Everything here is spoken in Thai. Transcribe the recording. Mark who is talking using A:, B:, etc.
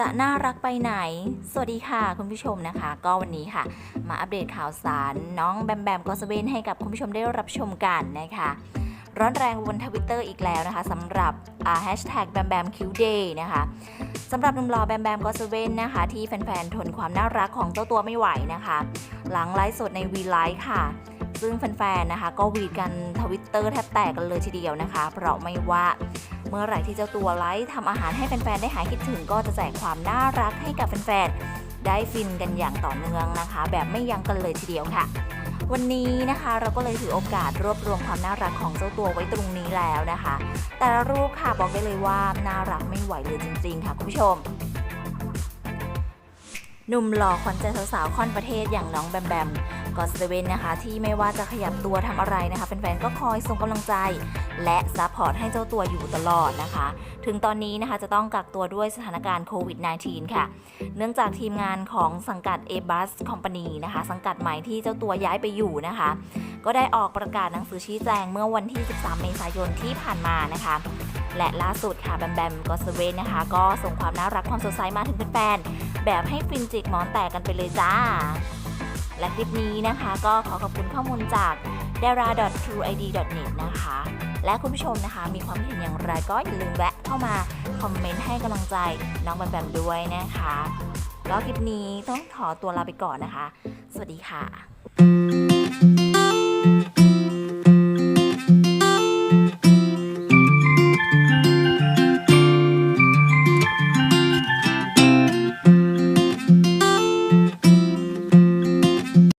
A: จะน่ารักไปไหน สวัสดีค่ะคุณผู้ชมนะคะ ก็วันนี้ค่ะ มาอัปเดตข่าวสาร น้องแบมแบมกอสเบนให้กับคุณผู้ชมได้รับชมกันนะคะร้อนแรงบนทวิตเตอร์อีกแล้วนะคะสำหรับแฮชแท็กแบมแบมคิวเดย์นะคะสำหรับหนุ่มหล่อแบมแบมกอสเบนนะคะ ที่แฟนๆ ทนความน่ารักของเจ้าตัวไม่ไหวนะคะ หลังไลฟ์สดในวีไลฟ์ค่ะ ซึ่งแฟนๆนะคะ ก็วีดกันทวิตเตอร์แทบแตกกันเลยทีเดียวนะคะ เพราะไม่ว่า เมื่อไหร่ที่เจ้าตัวไลฟ์ทำอาหารให้แฟนๆได้หายคิดถึงก็จะแจกความน่ารักให้กับแฟนๆได้ฟินกันอย่างต่อเนื่องนะคะ แบบไม่ยั้งกันเลยทีเดียวค่ะ วันนี้นะคะเราก็เลยถือโอกาสรวบรวมความน่ารักของเจ้าตัวไว้ตรงนี้แล้วนะคะ แต่ละรูปค่ะบอกได้เลยว่าน่ารักไม่ไหวเลยจริง ๆ ค่ะคุณผู้ชมหนุ่มหล่อขวัญใจสาวๆค่อนประเทศอย่างน้องแบมแบม ก็สเวนนะคะ ที่ไม่ว่าจะขยับตัวทำอะไรนะคะแฟนๆก็คอยส่งกำลังใจ และซัพพอร์ตให้เจ้าตัวอยู่ตลอดนะคะ ถึงตอนนี้นะคะจะต้องกักตัวด้วยสถานการณ์โควิด -19 ค่ะ เนื่องจากทีมงานของสังกัด a b u s Company นะคะ สังกัดใหม่ที่เจ้าตัวย้ายไปอยู่นะคะ ก็ได้ออกประกาศหนังสือชี้แจงเมื่อวันที่ 13 เมษายนที่ผ่านมานะคะและล่าสุดค่ะแบมแบมก็สเวนนะคะ ก็ส่งความน่ารักความสดใสมาถึงแฟนๆแบบให้ฟินจิกหมอนแตกกันไปเลยจ้า และคลิปนี้นะคะก็ขอขอบคุณข้อมูลจาก dara.trueid.net นะคะ และคุณผู้ชมนะคะมีความคิดเห็นอย่างไรก็อย่าลืมแวะเข้ามาคอมเมนต์ให้กำลังใจน้องแบมแบมด้วยนะคะ แล้วคลิปนี้ต้องขอตัวลาไปก่อนนะคะ สวัสดีค่ะ